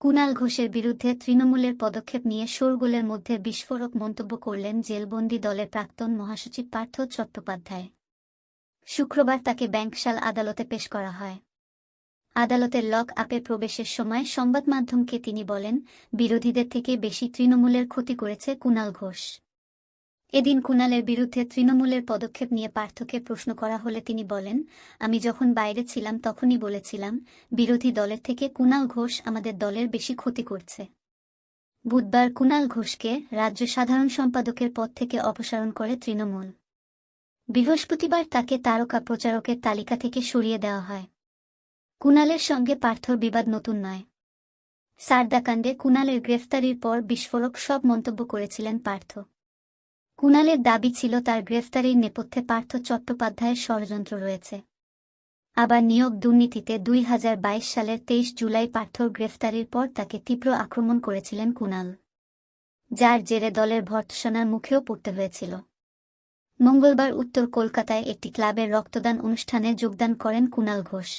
কুণাল ঘোষের বিরুদ্ধে তৃণমূলের পদক্ষেপ নিয়ে শোরগোলের মধ্যে বিস্ফোরক মন্তব্য করলেন জেলবন্দি দলের প্রাক্তন মহাসচিব পার্থ চট্টোপাধ্যায়। শুক্রবার তাকে ব্যাংকশাল আদালতে পেশ করা হয়। আদালতের লক আপে প্রবেশের সময় সংবাদ মাধ্যমকে তিনি বলেন, বিরোধীদের থেকে বেশি তৃণমূলের ক্ষতি করেছে কুনাল ঘোষ। এদিন কুণালের বিরুদ্ধে তৃণমূলের পদক্ষেপ নিয়ে পার্থকে প্রশ্ন করা হলে তিনি বলেন, আমি যখন বাইরে ছিলাম তখনই বলেছিলাম, বিরোধী দলের থেকে কুণাল ঘোষ আমাদের দলের বেশি ক্ষতি করছে। বুধবার কুণাল ঘোষকে রাজ্য সাধারণ সম্পাদকের পদ থেকে অপসারণ করে তৃণমূল। বৃহস্পতিবার তাকে তারকা প্রচারকের তালিকা থেকে সরিয়ে দেওয়া হয়। কুণালের সঙ্গে পার্থর বিবাদ নতুন নয়। সারদাকাণ্ডে কুণালের গ্রেফতারির পর বিস্ফোরক সব মন্তব্য করেছিলেন পার্থ। কুণালের দাবি ছিল তার গ্রেফতারির নেপথ্যে পার্থ চট্টোপাধ্যায়ের ষড়যন্ত্র রয়েছে। আবার নিয়োগ দুর্নীতিতে দুই হাজার বাইশ সালের তেইশ জুলাই পার্থর গ্রেফতারির পর তাকে তীব্র আক্রমণ করেছিলেন কুণাল, যার জেরে দলের ভর্ৎসনার মুখেও পড়তে হয়েছিল। মঙ্গলবার উত্তর কলকাতায় একটি ক্লাবের রক্তদান অনুষ্ঠানে যোগদান করেন কুণাল ঘোষ।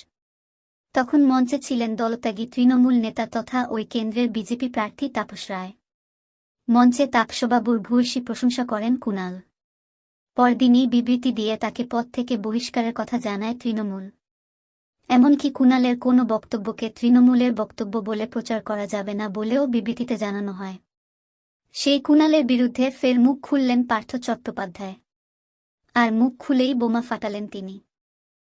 তখন মঞ্চে ছিলেন দলত্যাগী তৃণমূল নেতা তথা ওই কেন্দ্রের বিজেপি প্রার্থী তাপস রায়। মঞ্চে তাপসবাবুর ভূয়সী প্রশংসা করেন কুণাল। পরদিনই বিবৃতি দিয়ে তাকে পদ থেকে বহিষ্কারের কথা জানায় তৃণমূল। এমনকি কুণালের কোনো বক্তব্যকে তৃণমূলের বক্তব্য বলে প্রচার করা যাবে না বলেও বিবৃতিতে জানানো হয়। সেই কুণালের বিরুদ্ধে ফের মুখ খুললেন পার্থ চট্টোপাধ্যায়। আর মুখ খুলেই বোমা ফাটালেন তিনি।